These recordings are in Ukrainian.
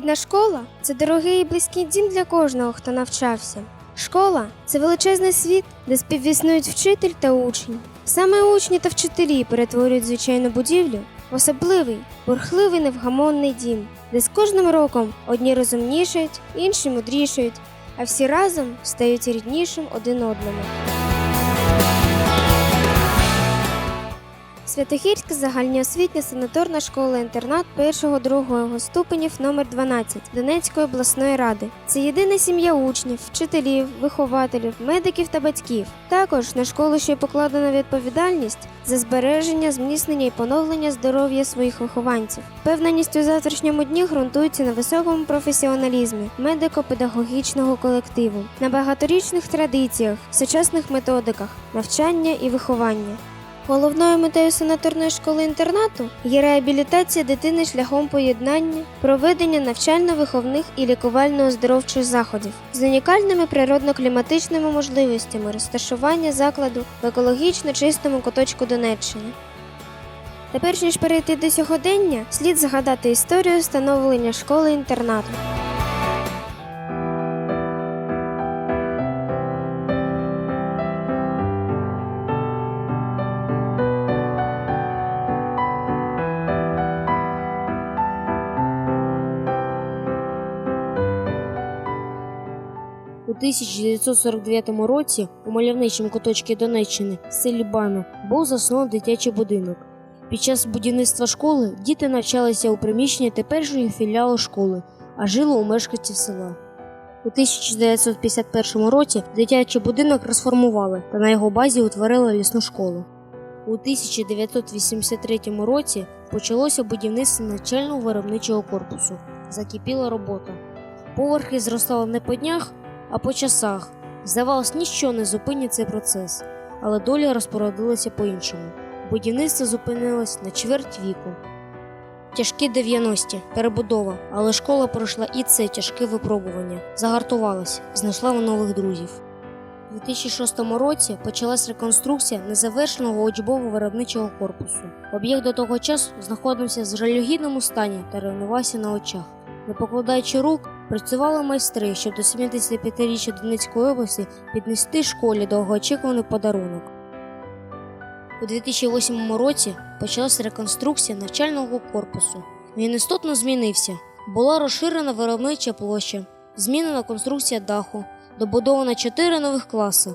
Рідна школа це дорогий і близький дім для кожного, хто навчався. Школа це величезний світ, де співіснують вчитель та учень. Саме учні та вчителі перетворюють звичайну будівлю в особливий, бурхливий невгамонний дім, де з кожним роком одні розумнішають, інші мудрішають, а всі разом стають ріднішим один одному. Святогірська загальноосвітня санаторна школа-інтернат першого-другого ступенів номер 12 Донецької обласної ради. Це єдина сім'я учнів, вчителів, вихователів, медиків та батьків. Також на школу ще покладена відповідальність за збереження, зміцнення і поновлення здоров'я своїх вихованців. Впевненість у завтрашньому дні ґрунтується на високому професіоналізмі медико-педагогічного колективу, на багаторічних традиціях, сучасних методиках навчання і виховання. Головною метою санаторної школи інтернату є реабілітація дитини шляхом поєднання, проведення навчально-виховних і лікувально-оздоровчих заходів з унікальними природно-кліматичними можливостями розташування закладу в екологічно чистому куточку Донеччини. Тепер ніж перейти до сьогодення, слід згадати історію становлення школи інтернату. 1949 році у мальовничому куточку Донеччини в селі Бана був заснований дитячий будинок. Під час будівництва школи діти навчалися у приміщенні теперішнього філіалу школи, а жили у мешканців села. У 1951 році дитячий будинок розформували та на його базі утворили лісну школу. У 1983 році почалося будівництво начального виробничого корпусу. Закипіла робота. Поверхи зростали не по днях, а по часах. Здавалось, ніщо не зупинить цей процес, але доля розпорядилася по-іншому. Будівництво зупинилось на чверть віку. Тяжкі 90-ті, перебудова, але школа пройшла і це тяжке випробування. Загартувалась, знайшла нових друзів. У 2006 році почалась реконструкція незавершеного учбово-виробничого корпусу. Об'єкт до того часу знаходився в жалюгідному стані та руйнувався на очах. Не покладаючи рук, працювали майстри, щоб до 75-річчя Донецької області піднести школі довгоочікуваний подарунок. У 2008 році почалася реконструкція навчального корпусу. Він істотно змінився. Була розширена виробнича площа, змінена конструкція даху, добудовано 4 нових класи.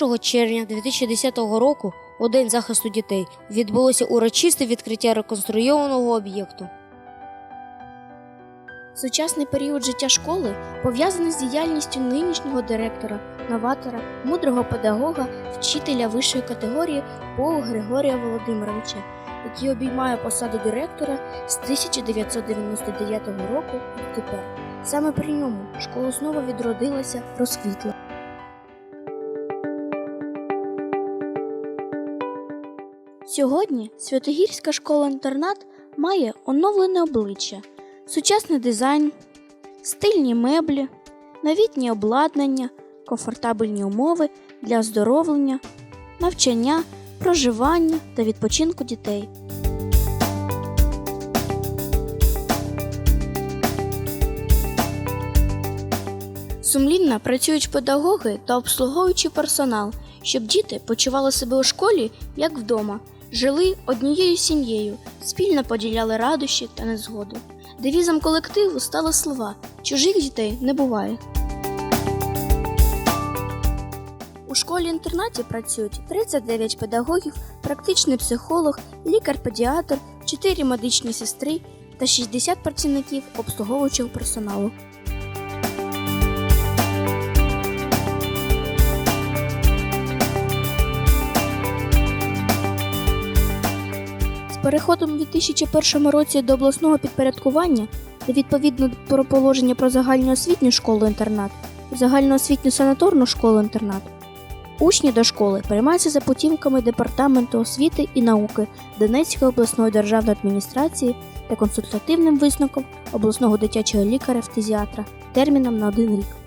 1 червня 2010 року, у день захисту дітей, відбулося урочисте відкриття реконструйованого об'єкту. Сучасний період життя школи пов'язаний з діяльністю нинішнього директора, новатора, мудрого педагога, вчителя вищої категорії Пова Григорія Володимировича, який обіймає посаду директора з 1999 року і тепер. Саме при ньому школа знову відродилася, розквітла. Сьогодні Святогірська школа-інтернат має оновлене обличчя сучасний дизайн, стильні меблі, новітнє обладнання, комфортабельні умови для оздоровлення, навчання, проживання та відпочинку дітей. Сумлінно працюють педагоги та обслуговуючий персонал, щоб діти почували себе у школі як вдома, жили однією сім'єю, спільно поділяли радощі та незгоди. Девізом колективу стали слова чужих дітей не буває. У школі-інтернаті працюють 39 педагогів, практичний психолог, лікар-педіатр, 4 медичні сестри та 60 працівників обслуговуючого персоналу. Переходом у 2001 році до обласного підпорядкування та відповідно про положення про загальноосвітню школу-інтернат загальноосвітню санаторну школу-інтернат. Учні до школи приймаються за путівками Департаменту освіти і науки Донецької обласної державної адміністрації та консультативним висновком обласного дитячого лікаря-фтизіатра терміном на один рік.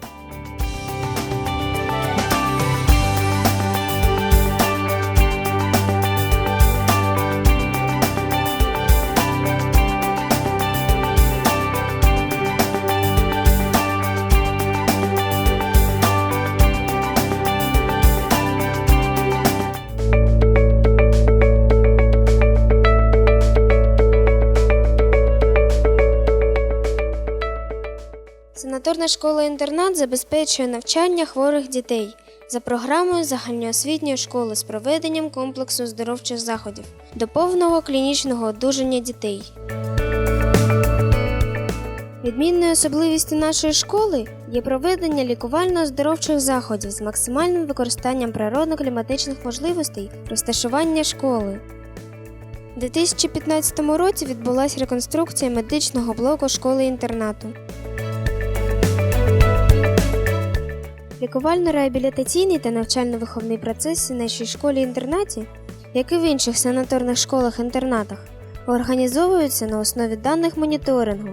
Санаторна школа-інтернат забезпечує навчання хворих дітей за програмою загальноосвітньої школи з проведенням комплексу здоровчих заходів до повного клінічного одужання дітей. Відмінною особливістю нашої школи є проведення лікувально-оздоровчих заходів з максимальним використанням природно-кліматичних можливостей розташування школи. У 2015 році відбулася реконструкція медичного блоку школи-інтернату. Лікувально-реабілітаційний та навчально-виховний процес у нашій школі-інтернаті, як і в інших санаторних школах-інтернатах, організовуються на основі даних моніторингу,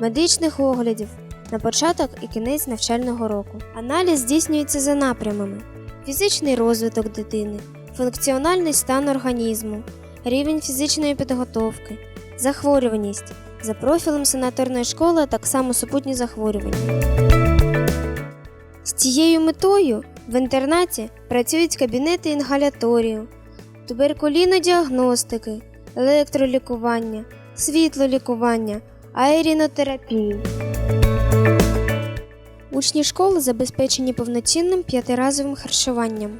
медичних оглядів на початок і кінець навчального року. Аналіз здійснюється за напрямами: фізичний розвиток дитини, функціональний стан організму, рівень фізичної підготовки, захворюваність за профілем санаторної школи, так само супутні захворювання. З цією метою в інтернаті працюють кабінети інгаляторію, туберкулінодіагностики, електролікування, світлолікування, аерінотерапії. Учні школи забезпечені повноцінним п'ятиразовим харчуванням.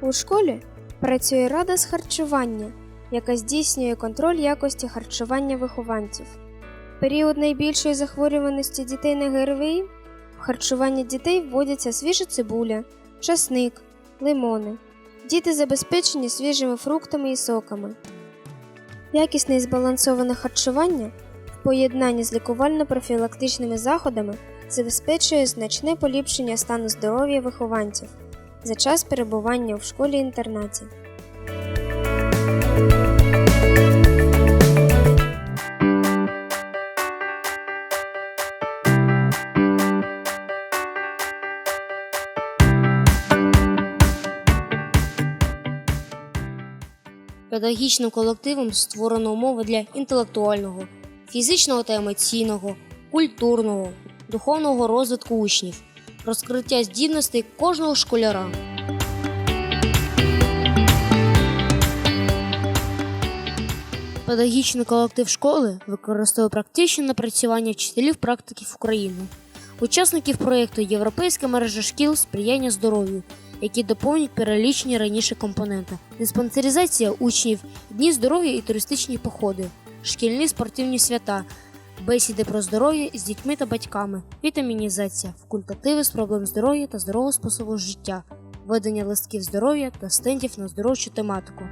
У школі працює рада з харчування, яка здійснює контроль якості харчування вихованців. Період найбільшої захворюваності дітей на ГРВІ харчування дітей вводяться свіжа цибуля, часник, лимони. Діти забезпечені свіжими фруктами і соками. Якісне і збалансоване харчування в поєднанні з лікувально-профілактичними заходами забезпечує значне поліпшення стану здоров'я вихованців за час перебування в школі-інтернаті. Педагогічним колективом створено умови для інтелектуального, фізичного та емоційного, культурного, духовного розвитку учнів, розкриття здібностей кожного школяра. Педагогічний колектив школи використовує практичне напрацювання вчителів практиків України, учасників проєкту Європейська мережа шкіл сприяння здоров'ю, які доповнюють перелічені раніше компоненти: диспансеризація учнів, дні здоров'я і туристичні походи, шкільні спортивні свята, бесіди про здоров'я з дітьми та батьками, вітамінізація, факультативи з проблем здоров'я та здорового способу життя, ведення листків здоров'я та стендів на здоровчу тематику.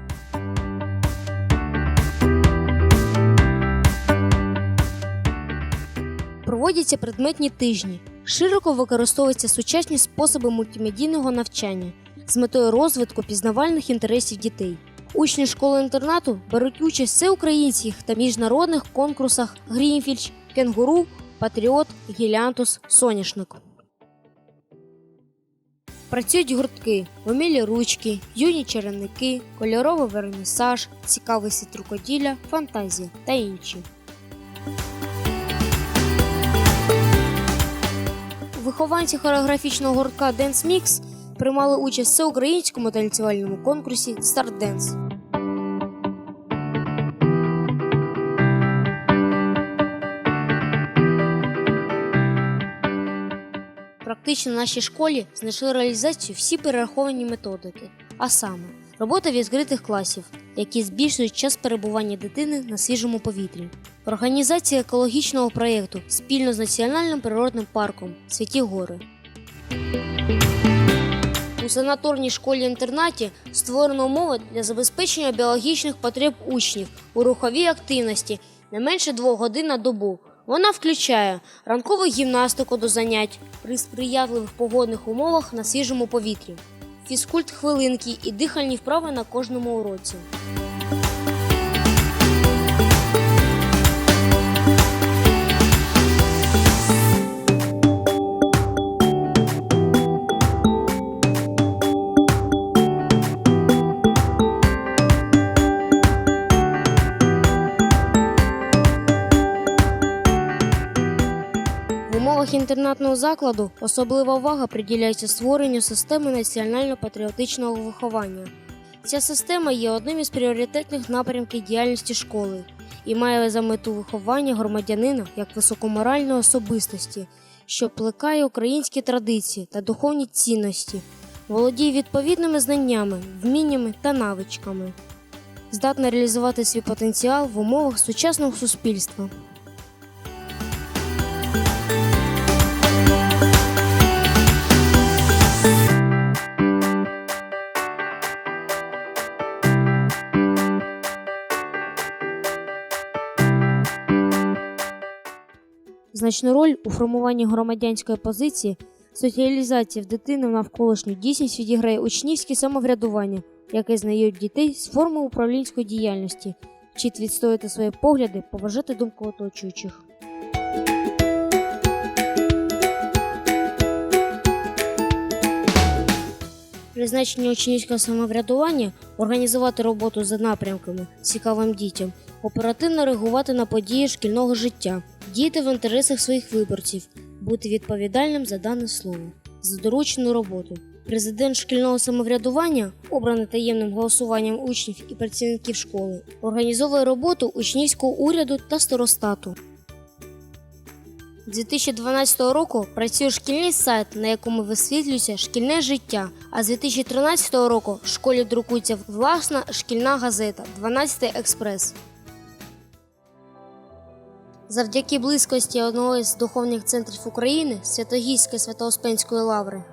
Проводяться предметні тижні. Широко використовуються сучасні способи мультимедійного навчання з метою розвитку пізнавальних інтересів дітей. Учні школи-інтернату беруть участь в всеукраїнських та міжнародних конкурсах Грінфільдж, Кенгуру, Патріот, Гілянтус, Соняшник. Працюють гуртки, вимілі ручки, юні чарівники, кольоровий вернісаж, цікавий світ рукоділля, фантазія та інші. Вихованці хореографічного гуртка Dance Mix приймали участь в всеукраїнському танцювальному конкурсі Start Dance. Практично в нашій школі знайшли реалізацію всі перераховані методики, а саме робота відкритих класів, які збільшують час перебування дитини на свіжому повітрі, організація екологічного проєкту спільно з Національним природним парком Святі Гори. У санаторній школі-інтернаті створено умови для забезпечення біологічних потреб учнів у руховій активності не менше двох годин на добу. Вона включає ранкову гімнастику до занять при сприятливих погодних умовах на свіжому повітрі, фізкульт хвилинки і дихальні вправи на кожному уроці. Умовах інтернатного закладу особлива увага приділяється створенню системи національно-патріотичного виховання. Ця система є одним із пріоритетних напрямків діяльності школи і має за мету виховання громадянина як високоморальної особистості, що плекає українські традиції та духовні цінності, володіє відповідними знаннями, вміннями та навичками, здатна реалізувати свій потенціал в умовах сучасного суспільства. Значну роль у формуванні громадянської позиції, соціалізації в дитини навколишню дійсність відіграє учнівське самоврядування, яке знайомить дітей з форми управлінської діяльності, вчить відстояти свої погляди, поважати думку оточуючих. Призначення учнівського самоврядування організувати роботу за напрямками цікавим дітям, оперативно реагувати на події шкільного життя, діяти в інтересах своїх виборців, бути відповідальним за дане слово, за доручену роботу. Президент шкільного самоврядування, обраний таємним голосуванням учнів і працівників школи, організовує роботу учнівського уряду та старостату. З 2012 року працює шкільний сайт, на якому висвітлюється шкільне життя. А з 2013 року в школі друкується власна шкільна газета «12 експрес. Завдяки близькості одного з духовних центрів України Святогійської Свято-Успенської лаври,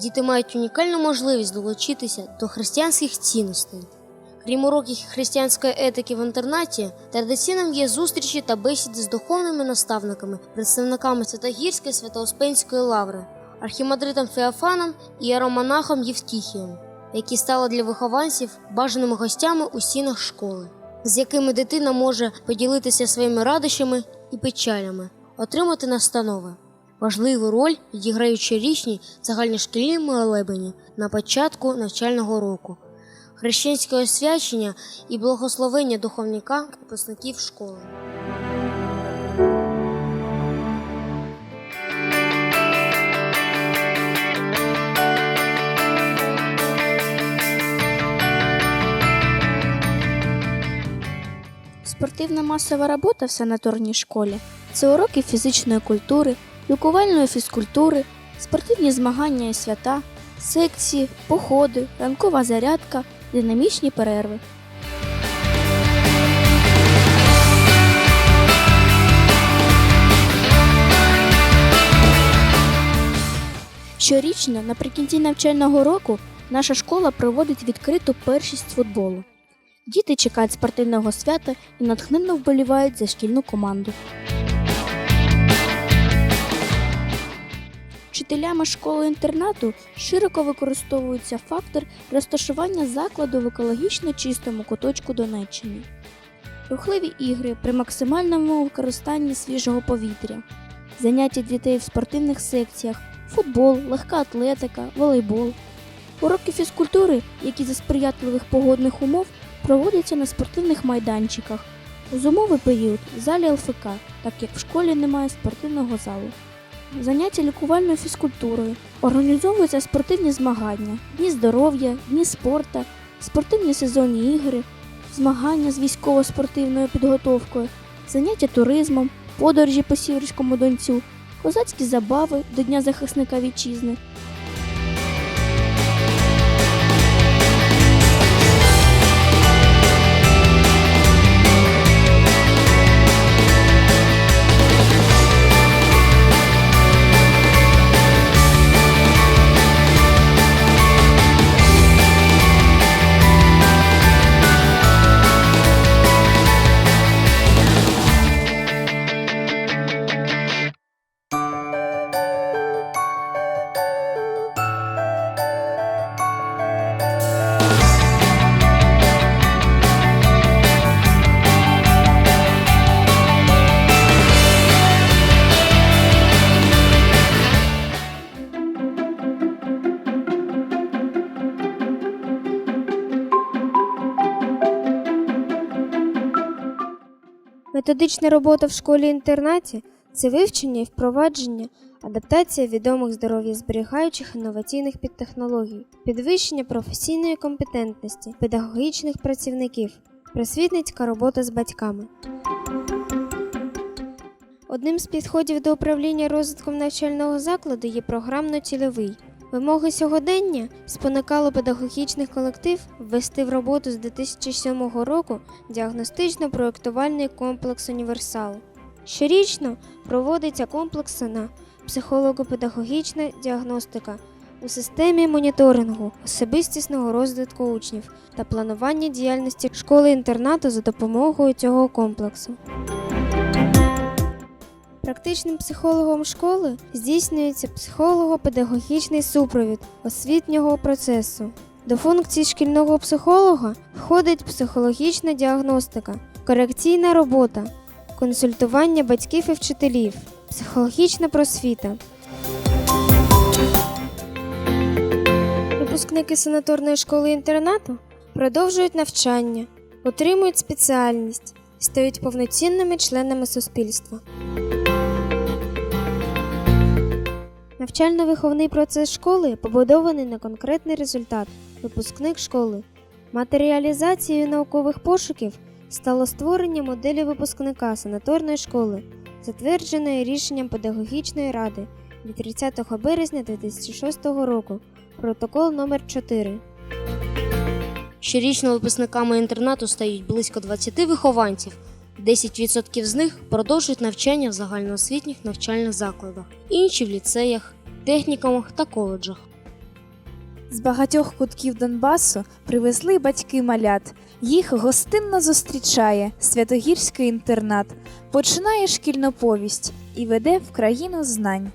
діти мають унікальну можливість долучитися до християнських цінностей. Крім уроків християнської етики в інтернаті, традиційним є зустрічі та бесіди з духовними наставниками, представниками Святогірської Свято-Успенської лаври, архімандритом Феофаном і іеромонахом Євтіхієм, які стали для вихованців бажаними гостями у стінах школи, з якими дитина може поділитися своїми радощами і печалями, отримати настанови. Важливу роль відіграють щорічні загальношкільні молебені на початку навчального року хрещенське освячення і благословення духовника випускників школи. Спортивна масова робота в санаторній школі це уроки фізичної культури, лікувальної фізкультури, спортивні змагання і свята, секції, походи, ранкова зарядка, динамічні перерви. Щорічно наприкінці навчального року наша школа проводить відкриту першість футболу. Діти чекають спортивного свята і натхненно вболівають за шкільну команду. Вчителями школи-інтернату широко використовується фактор розташування закладу в екологічно чистому куточку Донеччини. Рухливі ігри при максимальному використанні свіжого повітря, заняття дітей в спортивних секціях, футбол, легка атлетика, волейбол. Уроки фізкультури, які за сприятливих погодних умов проводяться на спортивних майданчиках. У зимовий період в залі ЛФК, так як в школі немає спортивного залу. Заняття лікувальною фізкультурою. Організовуються спортивні змагання, дні здоров'я, дні спорта, спортивні сезонні ігри, змагання з військово-спортивною підготовкою, заняття туризмом, подорожі по Сіверському донцю, козацькі забави до Дня захисника вітчизни, Методична робота в школі-інтернаті це вивчення і впровадження, адаптація відомих здоров'я зберігаючих інноваційних підтехнологій, підвищення професійної компетентності педагогічних працівників, просвітницька робота з батьками. Одним з підходів до управління розвитком навчального закладу є програмно-цільовий. Вимоги сьогодення спонукало педагогічний колектив ввести в роботу з 2007 року діагностично-проєктувальний комплекс Універсал. Щорічно проводиться комплексна психолого-педагогічна діагностика у системі моніторингу особистісного розвитку учнів та планування діяльності школи-інтернату за допомогою цього комплексу. Практичним психологом школи здійснюється психолого-педагогічний супровід освітнього процесу. До функцій шкільного психолога входить психологічна діагностика, корекційна робота, консультування батьків і вчителів, психологічна просвіта. Випускники санаторної школи інтернату продовжують навчання, отримують спеціальність, стають повноцінними членами суспільства. Навчально-виховний процес школи побудований на конкретний результат випускник школи. Матеріалізацією наукових пошуків стало створення моделі випускника санаторної школи, затвердженої рішенням педагогічної ради від 30 березня 2006 року, протокол номер 4 Щорічно випускниками інтернату стають близько 20 вихованців. 10% з них продовжують навчання в загальноосвітніх навчальних закладах, інші в ліцеях, технікумах та коледжах. З багатьох кутків Донбасу привезли батьки малят. Їх гостинно зустрічає святогірський інтернат, починає шкільну повість і веде в країну знань.